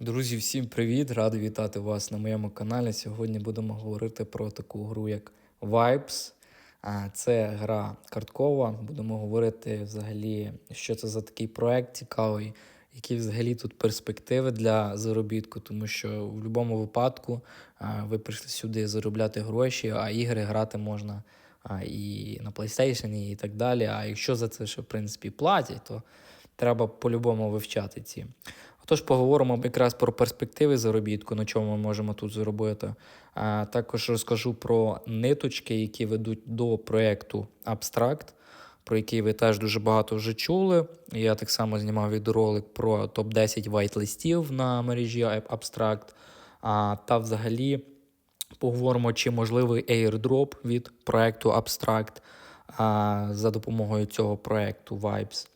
Друзі, всім привіт! Радий вітати вас на моєму каналі. Сьогодні будемо говорити про таку гру, як Vibes. Це гра карткова. Будемо говорити взагалі, що це за такий проект цікавий, які взагалі тут перспективи для заробітку, тому що в будь-якому випадку ви прийшли сюди заробляти гроші, а ігри грати можна і на PlayStation, і так далі. А якщо за це ще в принципі платять, то треба по-любому вивчати ці. Отож, поговоримо якраз про перспективи заробітку, на чому ми можемо тут заробити. А також розкажу про ниточки, які ведуть до проєкту Abstract, про який ви теж дуже багато вже чули. Я так само знімав відеоролик про топ-10 вайт-листів на мережі Abstract. А, Та взагалі поговоримо, чи можливий airdrop від проєкту Abstract а, за допомогою цього проєкту Vibes.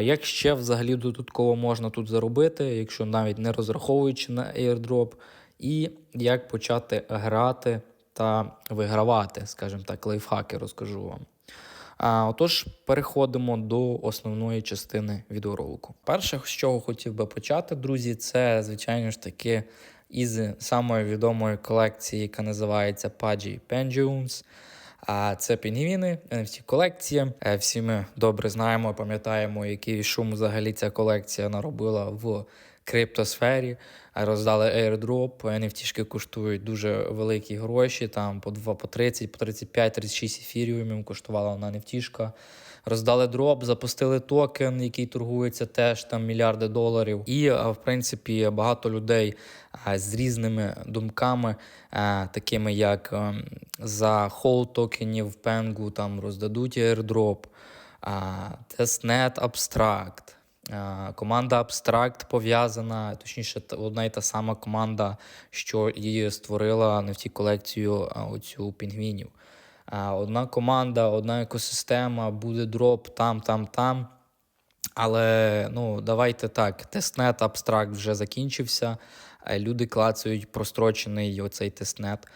Як ще взагалі додатково можна тут заробити, якщо навіть не розраховуючи на airdrop, і як почати грати та вигравати, скажімо так, лайфхаки розкажу вам. А, Отож, переходимо до основної частини відеоролику. Перше, з чого хотів би почати, друзі, це, звичайно ж таки, із самої відомої колекції, яка називається Pudgy Pendulums. А це пінгвіни, NFT колекція. Е, Всі ми добре знаємо, пам'ятаємо, який шум взагалі ця колекція наробила в криптосфері. Роздали airdrop, NFT коштують дуже великі гроші, там по 2, по 30, по 35, 36 ефіріумів коштувала вона NFT. Роздали дроп, запустили токен, який торгується теж там мільярди доларів. І в принципі багато людей з різними думками, такими як за холд токенів пенгу там роздадуть airdrop, тестнет абстракт. Команда Abstract пов'язана, точніше, одна і та сама команда, що її створила не в ті колекцію оцю пінгвінів. Одна команда, одна екосистема, буде дроп там, там, там. Але ну, давайте так, тестнет Abstract вже закінчився. Люди клацають прострочений оцей тестнет,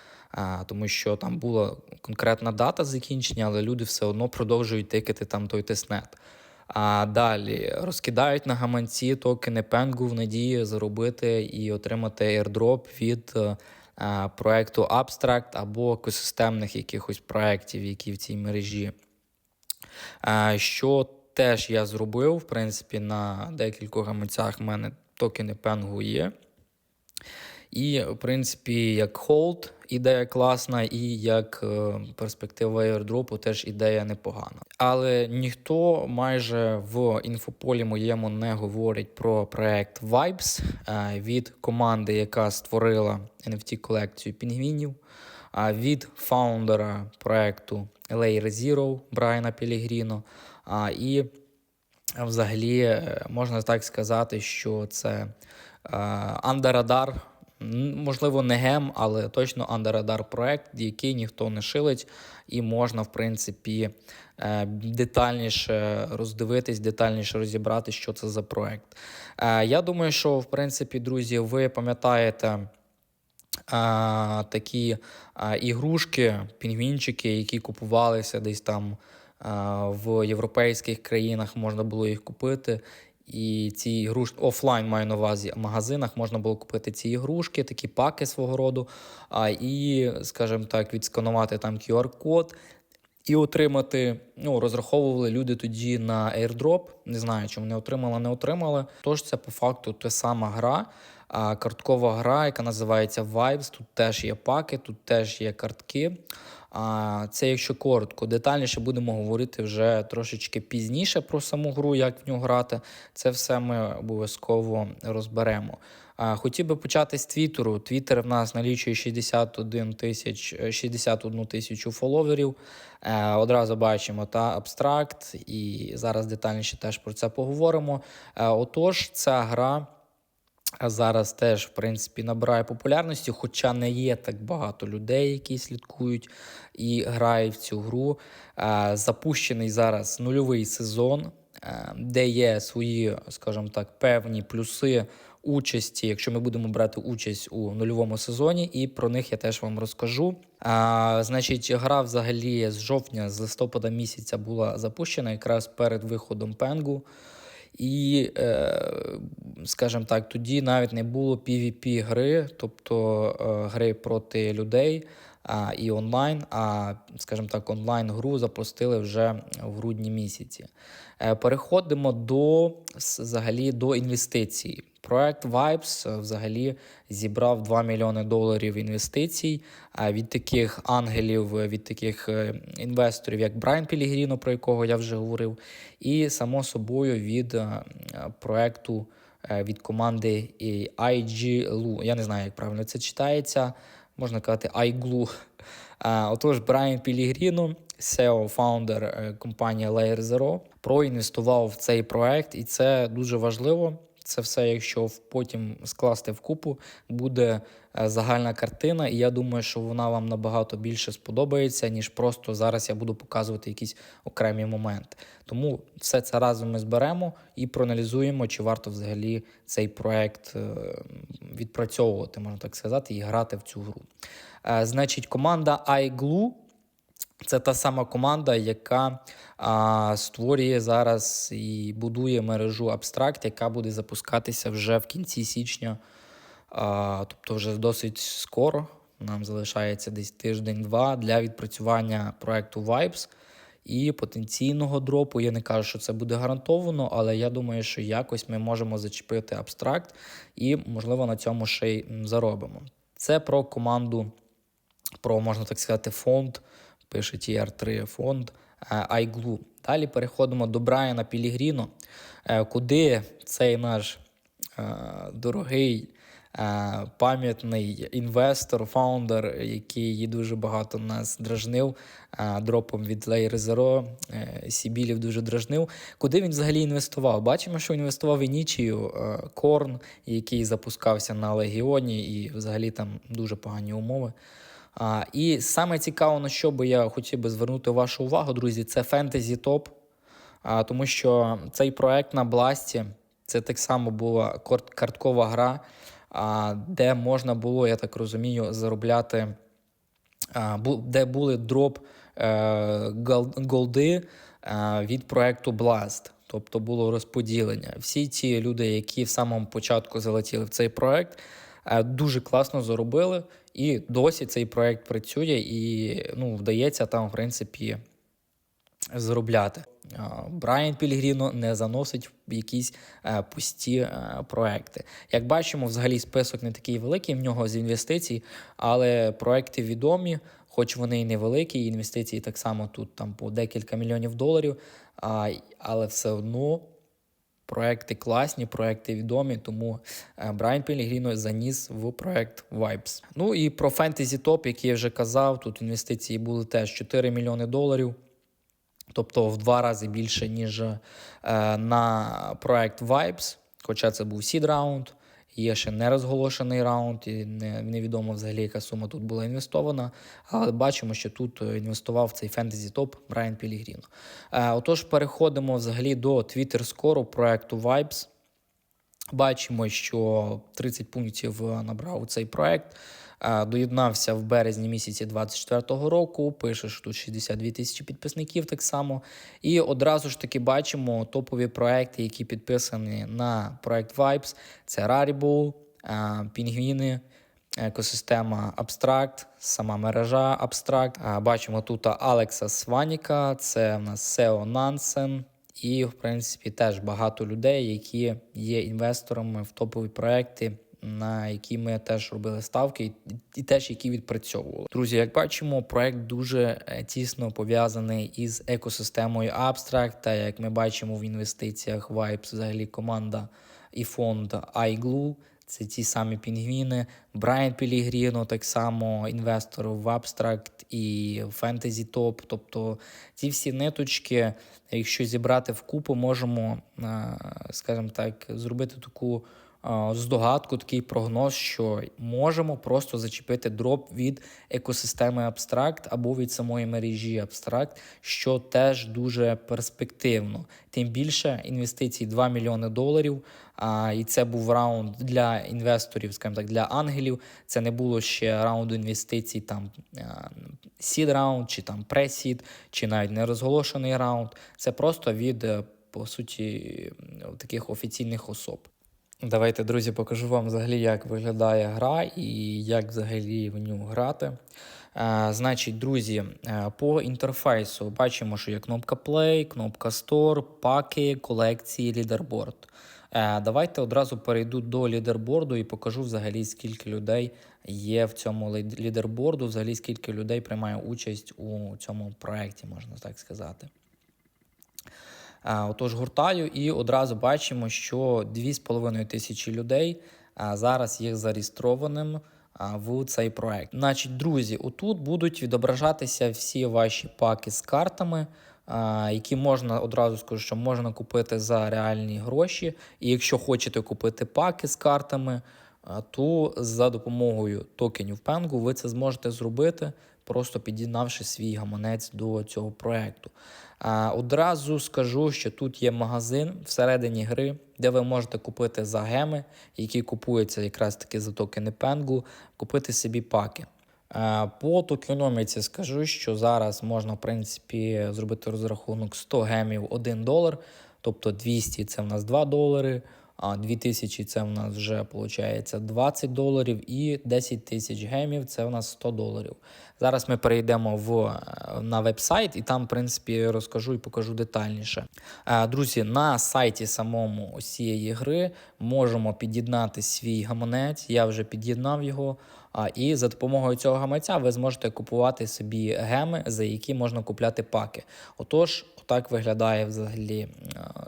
тому що там була конкретна дата закінчення, але люди все одно продовжують тикати там той тестнет. А далі розкидають на гаманці токени Пенгу в надії заробити і отримати airdrop від а, проекту Abstract або екосистемних якихось проєктів, які в цій мережі. Що теж я зробив, в принципі, на декількох гаманцях в мене токени Пенгу є. І, в принципі, як холд ідея класна, і як е, перспектива airdropу теж ідея непогана. Але ніхто майже в інфополі моєму не говорить про проект Vibes е, від команди, яка створила NFT колекцію пінгвінів, а від фаундера проекту Layer Zero Брайана Пілігріно. І взагалі е, можна так сказати, що це андерадар. Можливо, не гем, але точно андерадар проект, який ніхто не шилить, і можна, в принципі, е, детальніше роздивитись, детальніше розібрати, що це за проект. Е, я думаю, що, в принципі, друзі, ви пам'ятаєте. Е, такі ігрушки, пінгвінчики, які купувалися десь там в європейських країнах, можна було їх купити. І ці ігрушки офлайн маю на увазі в магазинах можна було купити ці ігрушки, такі паки свого роду. А, І, скажімо так, відсканувати там QR-код і отримати. Ну, розраховували люди тоді на airdrop. Не знаю, чи вони отримали, не отримали. Тож це по факту та сама гра, а, карткова гра, яка називається Vibes. Тут теж є паки, тут теж є картки. А це якщо коротко, детальніше будемо говорити вже трошечки пізніше про саму гру, як в нього грати. Це все ми обов'язково розберемо. Хотів би почати з Твіттеру. Твіттер в нас налічує 61 тисяч 61 тисячу фоловерів. Е, Одразу бачимо та абстракт, і зараз детальніше теж про це поговоримо. Е, Отож, ця гра. Зараз теж, в принципі, набирає популярності, хоча не є так багато людей, які слідкують і грають в цю гру. Запущений зараз нульовий сезон, де є свої, скажімо так, певні плюси участі, якщо ми будемо брати участь у нульовому сезоні, і про них я теж вам розкажу. А, Значить, гра взагалі з жовтня, з листопада місяця була запущена якраз перед виходом пенгу. І, е, скажімо так, тоді навіть не було PvP гри, тобто е, гри проти людей а, і онлайн. А, скажімо так, онлайн гру запустили вже в грудні місяці. Е, переходимо до взагалі до інвестицій. Проект Vibes е, взагалі зібрав 2 мільйони доларів інвестицій е, від таких ангелів, е, від таких інвесторів, як Брайан Пілігріно, про якого я вже говорив, і само собою від проекту від команди IGLU. Я не знаю, як правильно це читається. Можна казати iGlue. Отож, Брайан Пілігріно, SEO фаундер компанії Layer Zero, проінвестував в цей проект, і це дуже важливо. Це все, якщо потім скласти в купу, буде е, загальна картина, і я думаю, що вона вам набагато більше сподобається, ніж просто зараз я буду показувати якісь окремі моменти. Тому все це разом ми зберемо і проаналізуємо, чи варто взагалі цей проект е, відпрацьовувати, можна так сказати, і грати в цю гру. Е, значить, команда iGlue це та сама команда, яка а, створює зараз і будує мережу Абстракт, яка буде запускатися вже в кінці січня, а, тобто вже досить скоро. Нам залишається десь тиждень-два для відпрацювання проекту Vibes і потенційного дропу. Я не кажу, що це буде гарантовано, але я думаю, що якось ми можемо зачепити абстракт і, можливо, на цьому ще й заробимо. Це про команду, про можна так сказати, фонд пише TR3 фонд iGlue. Далі переходимо до Брайана Пілігріно, е, куди цей наш е, дорогий е, пам'ятний інвестор, фаундер, який дуже багато нас дражнив дропом від Layer Zero, Сібілів дуже дражнив. Куди він взагалі інвестував? Бачимо, що інвестував і Нічію, Корн, який запускався на Легіоні, і взагалі там дуже погані умови. А, І саме цікаво, на що би я хотів би звернути вашу увагу, друзі, це Top. А, Тому що цей проект на Бласті це так само була карткова гра, а, де можна було, я так розумію, заробляти, а, де були дроп е, голди е, від проекту Blast. Тобто було розподілення. Всі ті люди, які в самому початку залетіли в цей проект, дуже класно заробили. І досі цей проект працює і ну, вдається там, в принципі, заробляти. Брайан Пілігріно не заносить в якісь е, пусті е, проекти. Як бачимо, взагалі список не такий великий в нього з інвестицій, але проекти відомі, хоч вони і невеликі, інвестиції так само тут там по декілька мільйонів доларів, але все одно Проекти класні, проекти відомі, тому е, Брайан Пелігріно заніс в проект Vibes. Ну і про фентезі топ, який я вже казав, тут інвестиції були теж 4 мільйони доларів, тобто в два рази більше, ніж е, на проект Vibes, хоча це був сід раунд. Є ще не розголошений раунд, і не, невідомо взагалі, яка сума тут була інвестована. Але бачимо, що тут е, інвестував цей фентезі топ Брайан Пілігрін. Е, отож, переходимо взагалі до Twitter скору проекту Vibes. Бачимо, що 30 пунктів е, набрав цей проект. Доєднався в березні місяці 24-го року. Пише, що тут 62 тисячі підписників так само. І одразу ж таки бачимо топові проекти, які підписані на проект Vibes. Це Rarible, Пінгвіни, екосистема Abstract, сама мережа Abstract. Бачимо тут Алекса Сваніка, це в нас SEO Nansen. І, в принципі, теж багато людей, які є інвесторами в топові проекти на які ми теж робили ставки, і теж які відпрацьовували. Друзі, як бачимо, проект дуже е, тісно пов'язаний із екосистемою Abstract, та як ми бачимо в інвестиціях Vibes, взагалі команда і фонд iGlue. Це ті самі пінгвіни, Брайан Пілігріно, так само інвестор в Abstract і Fantasy Top. Тобто ці всі ниточки, якщо зібрати в купу, можемо, е, скажімо так, зробити таку здогадку, такий прогноз, що можемо просто зачепити дроп від екосистеми абстракт або від самої мережі абстракт, що теж дуже перспективно. Тим більше інвестицій 2 мільйони доларів. А, І це був раунд для інвесторів, скажімо так, для ангелів. Це не було ще раунду інвестицій, там сід раунд, чи там пресід, чи навіть не розголошений раунд. Це просто від по суті, таких офіційних особ. Давайте, друзі, покажу вам взагалі, як виглядає гра і як взагалі в нього грати. Е, Значить, друзі, е, по інтерфейсу бачимо, що є кнопка Play, кнопка Store, паки, колекції, лідерборд. Е, Давайте одразу перейду до лідерборду і покажу взагалі, скільки людей є в цьому лідерборду, взагалі скільки людей приймає участь у цьому проєкті, можна так сказати. Е, Отож, гуртаю і одразу бачимо, що 2,5 тисячі людей е, зараз є зареєстрованим е, в цей проект. Значить, друзі, отут будуть відображатися всі ваші паки з картами, які можна одразу скажу, що можна купити за реальні гроші. І якщо хочете купити паки з картами, то за допомогою токенів Пенгу ви це зможете зробити, просто під'єднавши свій гаманець до цього проекту. А, Одразу скажу, що тут є магазин всередині гри, де ви можете купити за геми, які купуються якраз таки за токени Пенгу, купити собі паки. По токеноміці скажу, що зараз можна, в принципі, зробити розрахунок 100 гемів 1 долар, тобто 200 це в нас 2 долари, а 2000 це в нас вже виходить 20 доларів, і 10 тисяч гемів це в нас 100 доларів. Зараз ми перейдемо в, е, на веб-сайт і там, в принципі, розкажу і покажу детальніше. Е, Друзі, на сайті самому цієї гри можемо під'єднати свій гаманець. Я вже під'єднав його. І за допомогою цього гаманця ви зможете купувати собі геми, за які можна купляти паки. Отож, отак виглядає взагалі е,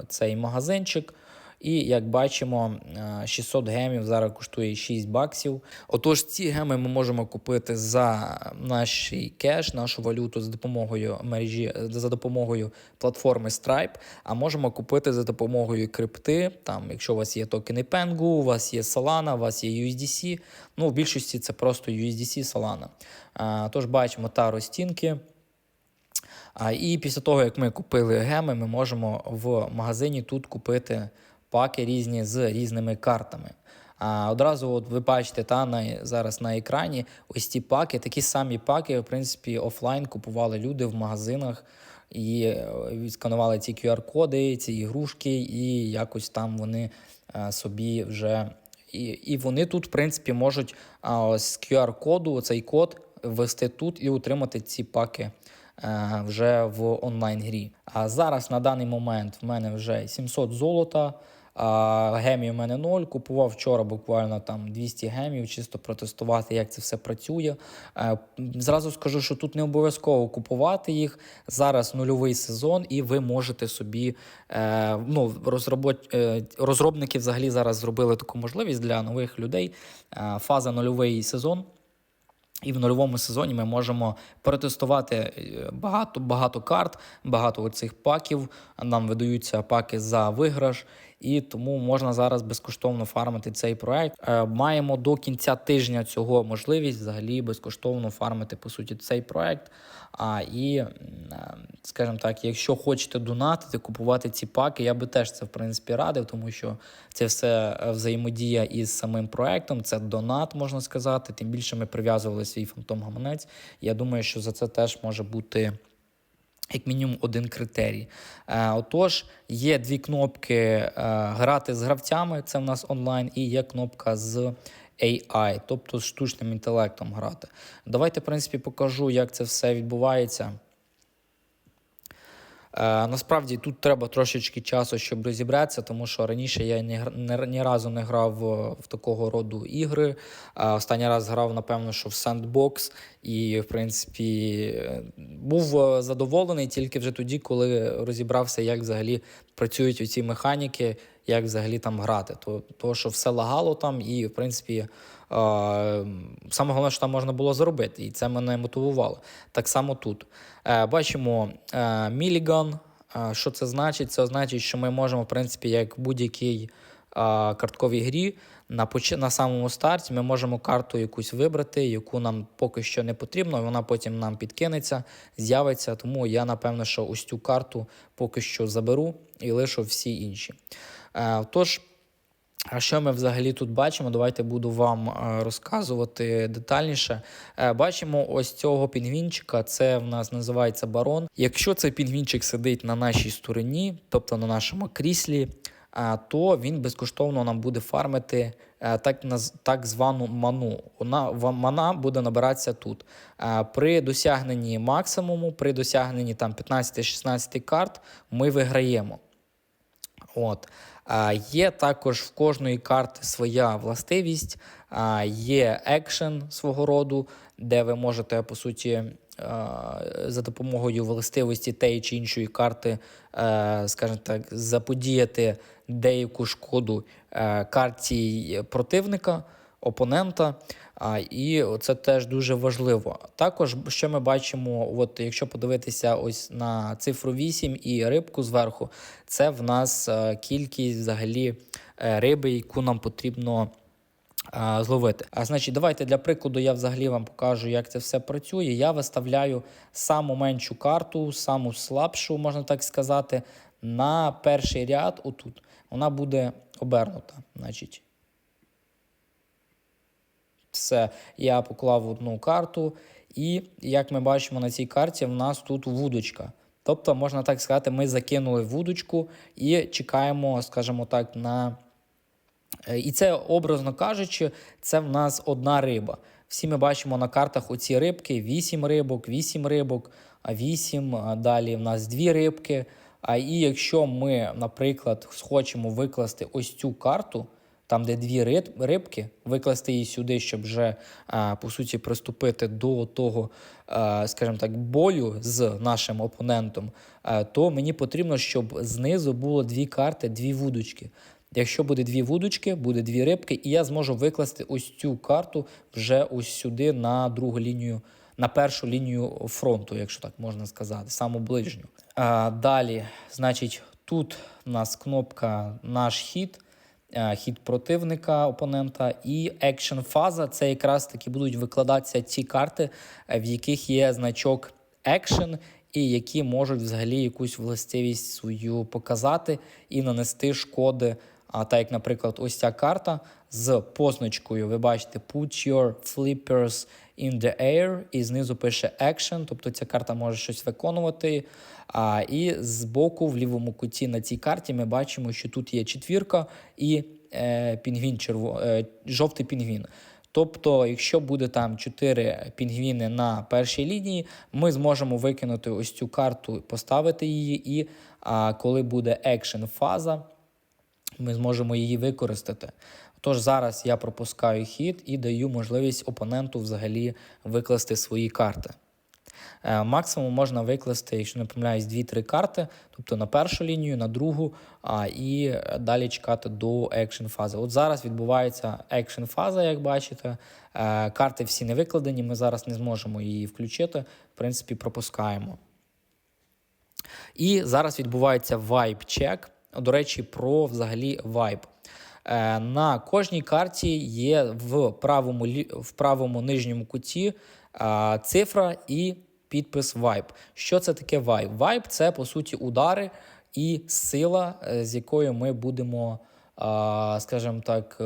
цей магазинчик. І як бачимо, е, 600 гемів зараз коштує 6 баксів. Отож, ці геми ми можемо купити за наш кеш, нашу валюту за допомогою мережі, за допомогою платформи Stripe, а можемо купити за допомогою крипти. Там, якщо у вас є токени Pengu, у вас є Solana, у вас є USDC. Ну, в більшості це просто USDC Solana. Е, Тож бачимо та розтінки. І після того, як ми купили геми, ми можемо в магазині тут купити паки різні з різними картами. А одразу от ви бачите та на зараз на екрані ось ці паки, такі самі паки, в принципі, офлайн купували люди в магазинах і е, відсканували ці QR-коди, ці ігрушки, і якось там вони е, собі вже. І, і вони тут, в принципі, можуть а, з QR-коду цей код ввести тут і отримати ці паки е, вже в онлайн-грі. А зараз на даний момент в мене вже 700 золота. Гемів у мене 0. Купував вчора буквально там 200 гемів, чисто протестувати, як це все працює. Е, Зразу скажу, що тут не обов'язково купувати їх. Зараз нульовий сезон, і ви можете собі е, ну, розробот... е, розробники взагалі зараз зробили таку можливість для нових людей. Фаза нульовий сезон. І в нульовому сезоні ми можемо протестувати багато багато карт, багато цих паків. Нам видаються паки за виграш, і тому можна зараз безкоштовно фармити цей проект. Е, Маємо до кінця тижня цього можливість взагалі безкоштовно фармити по суті цей проект. А і, е, скажімо так, якщо хочете донатити, купувати ці паки, я би теж це в принципі радив, тому що це все е, взаємодія із самим проектом. Це донат, можна сказати. Тим більше ми прив'язували свій фантом гаманець. Я думаю, що за це теж може бути. Як мінімум один критерій. Е, отож, є дві кнопки е, грати з гравцями, це в нас онлайн, і є кнопка з AI, тобто з штучним інтелектом грати. Давайте, в принципі, покажу, як це все відбувається. Е, насправді тут треба трошечки часу, щоб розібратися, тому що раніше я ні, гр- ні разу не грав в, такого роду ігри. Е, останній раз грав, напевно, що в Sandbox, і, в принципі, був е, задоволений тільки вже тоді, коли розібрався, як взагалі працюють оці механіки, як взагалі там грати. То, то що все лагало там, і, в принципі, саме головне, що там можна було зробити, і це мене мотивувало. Так само тут. Е, бачимо е, Міліган. Е, Що це значить? Це значить, що ми можемо, в принципі, як в будь-якій картковій грі на поч... на самому старті ми можемо карту якусь вибрати, яку нам поки що не потрібно, вона потім нам підкинеться, з'явиться. Тому я напевно, що ось цю карту поки що заберу і лишу всі інші. Тож. А що ми взагалі тут бачимо? Давайте буду вам е, розказувати детальніше. Е, Бачимо ось цього пінгвінчика. Це в нас називається барон. Якщо цей пінгвінчик сидить на нашій стороні, тобто на нашому кріслі, е, то він безкоштовно нам буде фармити так, так звану ману. Вона мана буде набиратися тут. При досягненні максимуму, при досягненні там 15-16 карт, ми виграємо. От. Є також в кожної карти своя властивість, є екшен свого роду, де ви можете, по суті, за допомогою властивості тієї чи іншої карти, е, скажімо так, заподіяти деяку шкоду е, карті противника, опонента. І це теж дуже важливо. Також, що ми бачимо, от якщо подивитися ось на цифру 8 і рибку зверху, це в нас е, кількість взагалі е, риби, яку нам потрібно а, зловити. А значить, давайте для прикладу я взагалі вам покажу, як це все працює. Я виставляю саму меншу карту, саму слабшу, можна так сказати, на перший ряд. Отут вона буде обернута. Значить, все, я поклав одну карту, і як ми бачимо на цій карті, в нас тут вудочка. Тобто, можна так сказати, ми закинули вудочку і чекаємо, скажімо так, на. Е, І це, образно кажучи, це в нас одна риба. Всі ми бачимо на картах оці рибки: 8 рибок, 8 рибок, а 8, далі в нас дві рибки. А і якщо ми, наприклад, хочемо викласти ось цю карту, там, де дві рибки, викласти її сюди, щоб вже по суті приступити до того, скажімо так, бою з нашим опонентом, то мені потрібно, щоб знизу було дві карти, дві вудочки. Якщо буде дві вудочки, буде дві рибки, і я зможу викласти ось цю карту вже ось сюди на другу лінію, на першу лінію фронту, якщо так можна сказати, саму ближню. Далі, значить, тут у нас кнопка наш хід, хід противника опонента, і екшн фаза це якраз таки будуть викладатися ті карти, е, в яких є значок екшен, і які можуть взагалі якусь властивість свою показати і нанести шкоди. А так як, наприклад, ось ця карта з позначкою, ви бачите, put your flippers in the air, і знизу пише action, тобто ця карта може щось виконувати. А, і збоку, в лівому куті на цій карті, ми бачимо, що тут є четвірка і е, пінгвін, черво, е, жовтий пінгвін. Тобто, якщо буде там 4 пінгвіни на першій лінії, ми зможемо викинути ось цю карту, поставити її, і а, коли буде екшен фаза, ми зможемо її використати. Тож зараз я пропускаю хід і даю можливість опоненту взагалі викласти свої карти. Е, Максимум можна викласти, якщо не помиляюсь, 2-3 карти, тобто на першу лінію, на другу, а, і далі чекати до екшн фази. От зараз відбувається екшн фаза, як бачите. Е, Карти всі не викладені, ми зараз не зможемо її включити. В принципі, пропускаємо. І зараз відбувається vibe чек. До речі, про взагалі vibe. Е, На кожній карті є в правому, в правому нижньому куті е, цифра і підпис vibe. Що це таке vibe? Vibe – це по суті удари і сила, е, з якою ми будемо, скажімо так,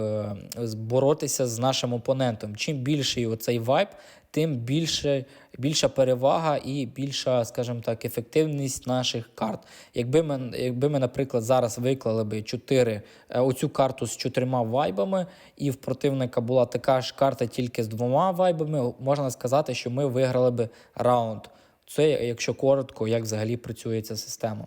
боротися з нашим опонентом. Чим більший оцей вайб, тим більше, більша перевага і більша, скажімо так, ефективність наших карт. Якби ми, якби ми, наприклад, зараз виклали би 4, е, оцю карту з чотирма вайбами, і в противника була така ж карта тільки з двома вайбами, можна сказати, що ми виграли би раунд. Це, якщо коротко, як взагалі працює ця система.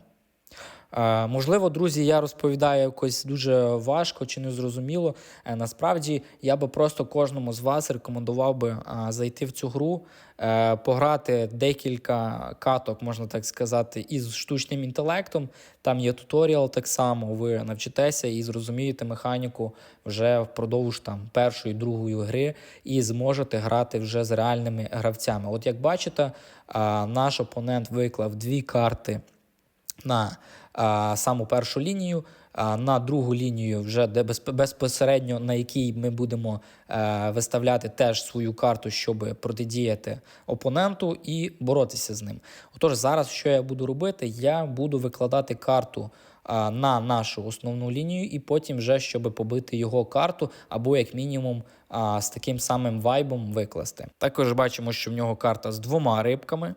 Е, Можливо, друзі, я розповідаю якось дуже важко чи незрозуміло. Е, Насправді я би просто кожному з вас рекомендував би зайти в цю гру, е, пограти декілька каток, можна так сказати, із штучним інтелектом. Там є туторіал так само. Ви навчитеся і зрозумієте механіку вже впродовж там першої, другої гри, і зможете грати вже з реальними гравцями. От як бачите, наш опонент виклав дві карти на саму першу лінію, на другу лінію, вже де безпосередньо на якій ми будемо е, виставляти теж свою карту, щоб протидіяти опоненту і боротися з ним. Отож, зараз що я буду робити? Я буду викладати карту на нашу основну лінію, і потім вже, щоб побити його карту, або як мінімум з таким самим вайбом викласти. Також бачимо, що в нього карта з двома рибками.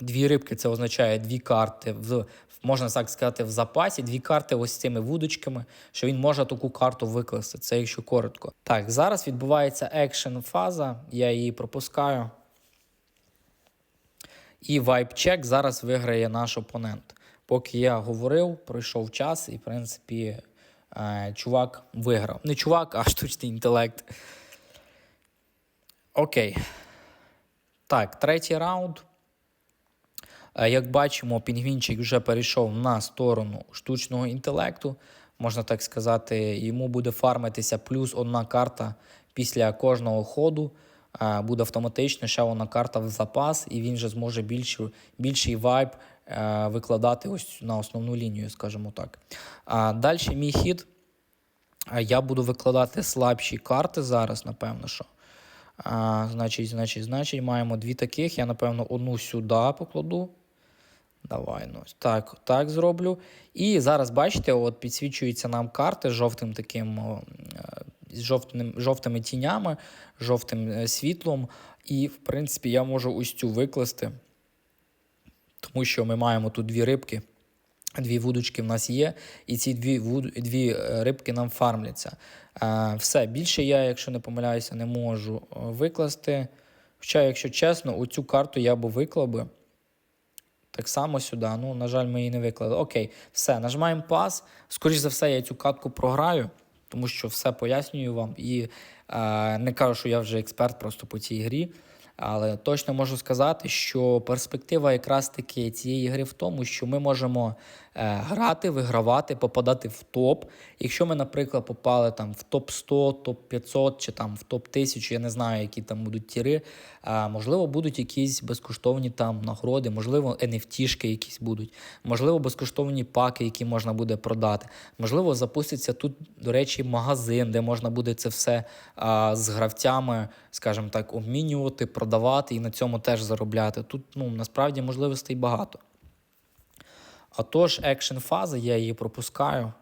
Дві рибки це означає дві карти в можна так сказати, в запасі. Дві карти ось з цими вудочками, що він може таку карту викласти. Це якщо коротко. Так, зараз відбувається екшен фаза, я її пропускаю. І вайп-чек зараз виграє наш опонент. Поки я говорив, пройшов час, і, в принципі, е, чувак виграв. Не чувак, а штучний інтелект. Окей. Так, третій раунд. Е, як бачимо, пінгвінчик вже перейшов на сторону штучного інтелекту. Можна так сказати, йому буде фармитися плюс одна карта після кожного ходу. Е, буде автоматично ще одна карта в запас, і він вже зможе більший, більший вайб е, викладати ось на основну лінію, скажімо так. Далі мій хід. Я буду викладати слабші карти зараз, напевно. що. А, Значить, значить, значить, маємо дві таких. Я, напевно, одну сюди покладу. Давай, ну так так зроблю. І зараз, бачите, от підсвічуються нам карти жовтим таким, е, з жовтим, жовтими тінями, жовтим е, світлом. І, в принципі, я можу ось цю викласти, тому що ми маємо тут дві рибки. Дві вудочки в нас є, і ці дві дві е, рибки нам фармляться. Все, більше я, якщо не помиляюся, не можу викласти. Хоча, якщо чесно, оцю карту я би виклав би. Так само сюди. Ну, на жаль, ми її не виклали. Окей, все, нажимаємо пас. Скоріше за все, я цю катку програю, тому що все пояснюю вам. І е, не кажу, що я вже експерт просто по цій грі. Але точно можу сказати, що перспектива якраз таки цієї гри в тому, що ми можемо е, грати, вигравати, попадати в топ. Якщо ми, наприклад, попали там в топ 100, топ 500 чи там в топ 1000, я не знаю, які там будуть тіри. Е, можливо, будуть якісь безкоштовні там нагороди, можливо, NFT-шки якісь будуть, можливо, безкоштовні паки, які можна буде продати. Можливо, запуститься тут, до речі, магазин, де можна буде це все з гравцями, скажімо так, обмінювати, продавати і на цьому теж заробляти. Тут ну, насправді можливостей багато. А тож, екшн фаза, я її пропускаю.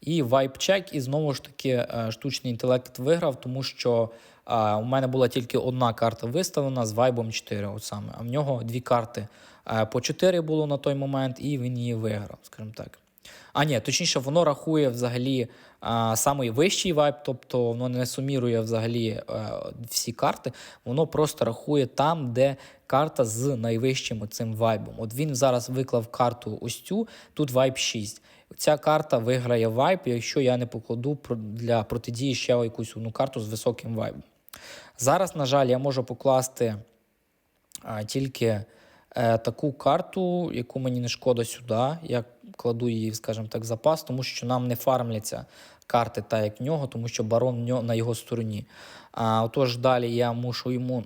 І вайп-чек, і знову ж таки, е, штучний інтелект виграв, тому що а, у мене була тільки одна карта виставлена з вайбом 4. от саме. А в нього дві карти а, по 4 було на той момент, і він її виграв, скажімо так. А ні, точніше, воно рахує взагалі а, самий вищий вайб, тобто воно не сумірує взагалі а, всі карти, воно просто рахує там, де карта з найвищим цим вайбом. От він зараз виклав карту ось цю, тут вайб 6. Ця карта виграє вайб, якщо я не покладу для протидії ще якусь одну карту з високим вайбом. Зараз, на жаль, я можу покласти а, тільки е, таку карту, яку мені не шкода сюди. Я кладу її, скажімо так, в запас, тому що нам не фармляться карти, так як в нього, тому що барон на його стороні. А, Отож, далі я мушу йому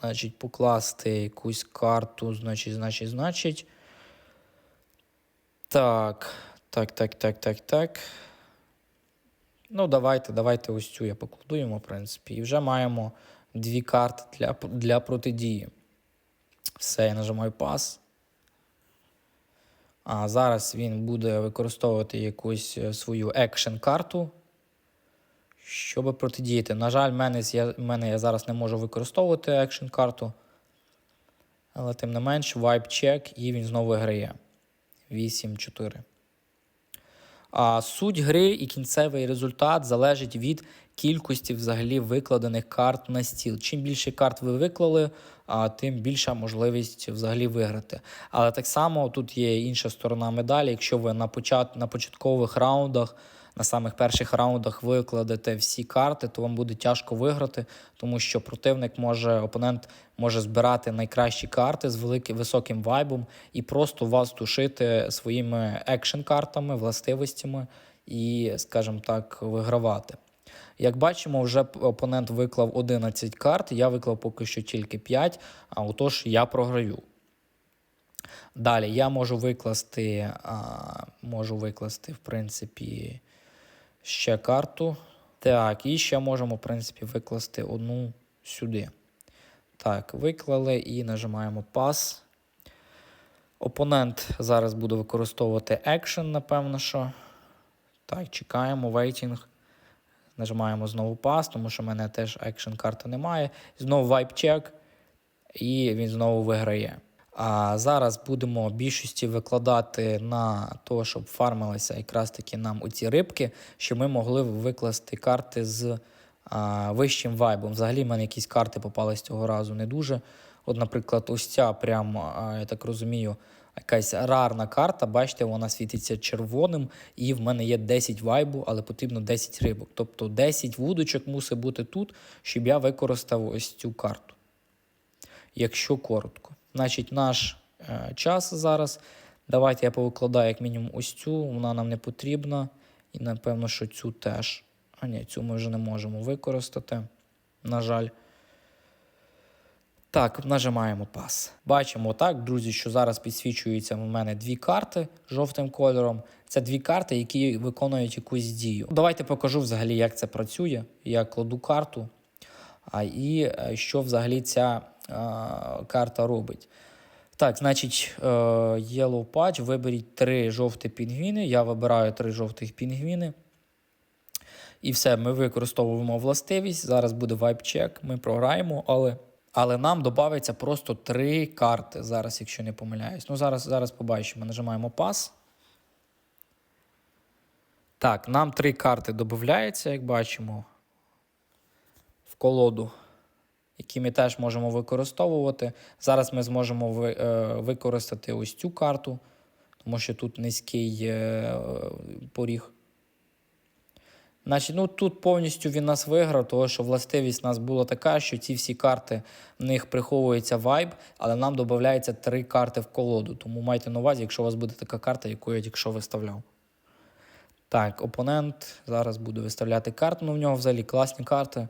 значить, покласти якусь карту, значить, значить, значить. Так, так, так, так, так, так. Ну, давайте, давайте ось цю я покладу йому, в принципі. І вже маємо дві карти для для протидії. Все, я нажимаю пас. А зараз він буде використовувати якусь е, свою екшн-карту, щоб протидіяти. На жаль, мене мене я зараз не можу використовувати екшн-карту. Але тим не менш, вайп чек і він знову грає. 8-4. А суть гри і кінцевий результат залежить від кількості взагалі викладених карт на стіл. Чим більше карт ви виклали, тим більша можливість взагалі виграти. Але так само тут є інша сторона медалі. Якщо ви на почат... на початкових раундах на самих перших раундах викладете всі карти, то вам буде тяжко виграти, тому що противник може, опонент може збирати найкращі карти з великим високим вайбом і просто вас тушити своїми екшн-картами, властивостями і, скажімо так, вигравати. Як бачимо, вже опонент виклав 11 карт, я виклав поки що тільки 5, а отож я програю. Далі я можу викласти, а, можу викласти, в принципі, ще карту. Так, і ще можемо, в принципі, викласти одну сюди. Так, виклали і нажимаємо пас. Опонент зараз буде використовувати екшен, напевно, що. Так, чекаємо, вейтінг. Нажимаємо знову пас, тому що в мене теж екшен карти немає. Знову вайп чек, і він знову виграє. А зараз будемо більшості викладати на те, щоб фармилися якраз таки нам оці рибки, щоб ми могли викласти карти з а, вищим вайбом. Взагалі, в мене якісь карти попались цього разу не дуже. От, наприклад, ось ця, прямо, а, я так розумію, якась рарна карта. Бачите, вона світиться червоним, і в мене є 10 вайбу, але потрібно 10 рибок. Тобто 10 вудочок мусить бути тут, щоб я використав ось цю карту. Якщо коротко. Значить, наш е, час зараз. Давайте я повикладаю як мінімум ось цю, вона нам не потрібна. І напевно, що цю теж. А ні, цю ми вже не можемо використати. На жаль. Так, нажимаємо пас. Бачимо так, друзі, що зараз підсвічуються в мене дві карти жовтим кольором. Це дві карти, які виконують якусь дію. Давайте покажу взагалі, як це працює. Я кладу карту, а і е, що взагалі ця карта робить. Так, значить, е, Yellow Patch, виберіть три жовті пінгвіни. Я вибираю три жовтих пінгвіни. І все, ми використовуємо властивість. Зараз буде вайп-чек, ми програємо, але але нам додається просто три карти зараз, якщо не помиляюсь. Ну, зараз зараз побачимо. Нажимаємо пас. Так, нам три карти додається, як бачимо, в колоду, які ми теж можемо використовувати. Зараз ми зможемо е, використати ось цю карту, тому що тут низький е, поріг. Значить, ну Тут повністю він нас виграв, тому що властивість у нас була така, що ці всі карти, в них приховується вайб, але нам додається три карти в колоду. Тому майте на увазі, якщо у вас буде така карта, яку я тільки виставляв. Так, опонент зараз буде виставляти карту. Ну, в нього взагалі класні карти е,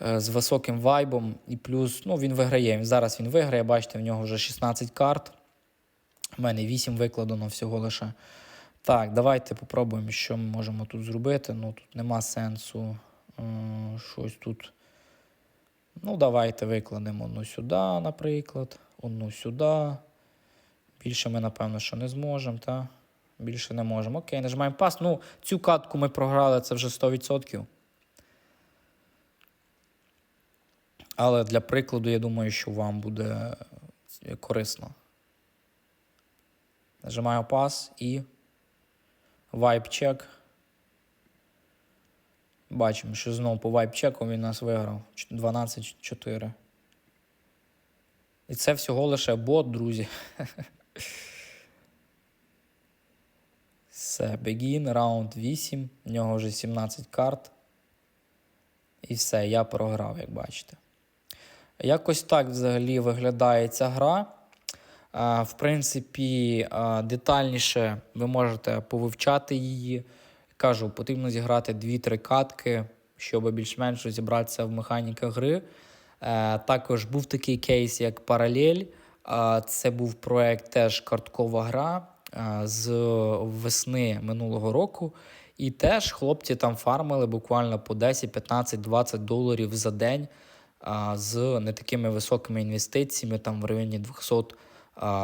з високим вайбом. І плюс ну, він виграє. Зараз він виграє, бачите, в нього вже 16 карт. У мене 8 викладено всього лише. Так, давайте попробуємо, що ми можемо тут зробити. Ну, тут нема сенсу е, щось тут. Ну, давайте викладемо одну сюди, наприклад, одну сюди. Більше ми, напевно, що не зможемо, так? Більше не можемо. Окей, нажимаємо пас. Ну, цю катку ми програли, це вже 100%. Але для прикладу, я думаю, що вам буде корисно. Нажимаю пас і. Check. Бачимо, що знову по vibe чеку він нас виграв 12-4. І це всього лише бот, друзі. Все, begin, раунд 8. В нього вже 17 карт. І все, я програв, як бачите. Якось так взагалі виглядає ця гра. В принципі, детальніше ви можете повивчати її. Кажу, потрібно зіграти 2-3 катки, щоб більш-менш розібратися в механіках гри. Е, також був такий кейс, як Паралель. Це був проект теж карткова гра з весни минулого року. І теж хлопці там фармили буквально по 10, 15, 20 доларів за день з не такими високими інвестиціями, там в районі 200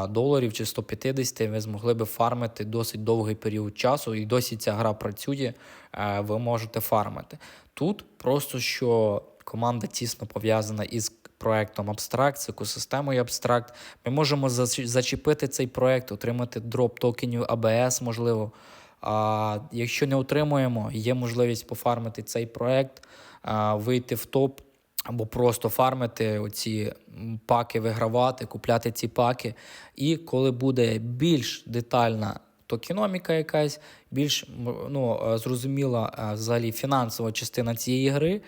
доларів чи 150 ви змогли би фармити досить довгий період часу, і досі ця гра працює, е, ви можете фармити. Тут просто що команда тісно пов'язана із проектом Abstract, з екосистемою Abstract. Ми можемо зачепити цей проект, отримати дроп токенів ABS, можливо. А Якщо не отримуємо, є можливість пофармити цей проект, вийти в топ або просто фармити оці паки, вигравати, купляти ці паки. І коли буде більш детальна токеноміка якась, більш ну, е, зрозуміла е, взагалі фінансова частина цієї гри.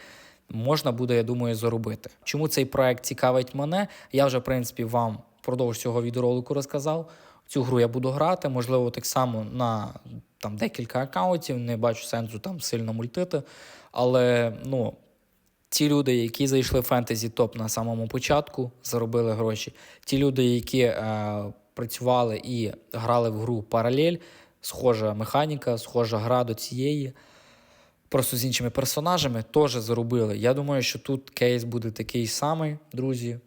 Можна буде, я думаю, заробити. Чому цей проект цікавить мене? Я вже, в принципі, вам впродовж цього відеоролику розказав. Цю гру я буду грати, можливо, так само на там декілька аккаунтів. Не бачу сенсу там сильно мультити. Але ну, Ті люди, які зайшли в фентезі топ на самому початку, заробили гроші. Ті люди, які е, працювали і грали в гру паралель, схожа механіка, схожа гра до цієї, просто з іншими персонажами, теж заробили. Я думаю, що тут кейс буде такий самий, друзі.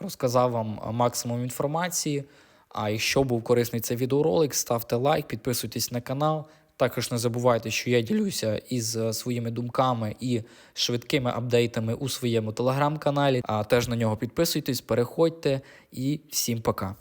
Розказав вам максимум інформації. А якщо був корисний цей відеоролик, ставте лайк, підписуйтесь на канал. Також не забувайте, що я ділюся із е, своїми думками і швидкими апдейтами у своєму телеграм-каналі. А теж на нього підписуйтесь, переходьте і всім пока.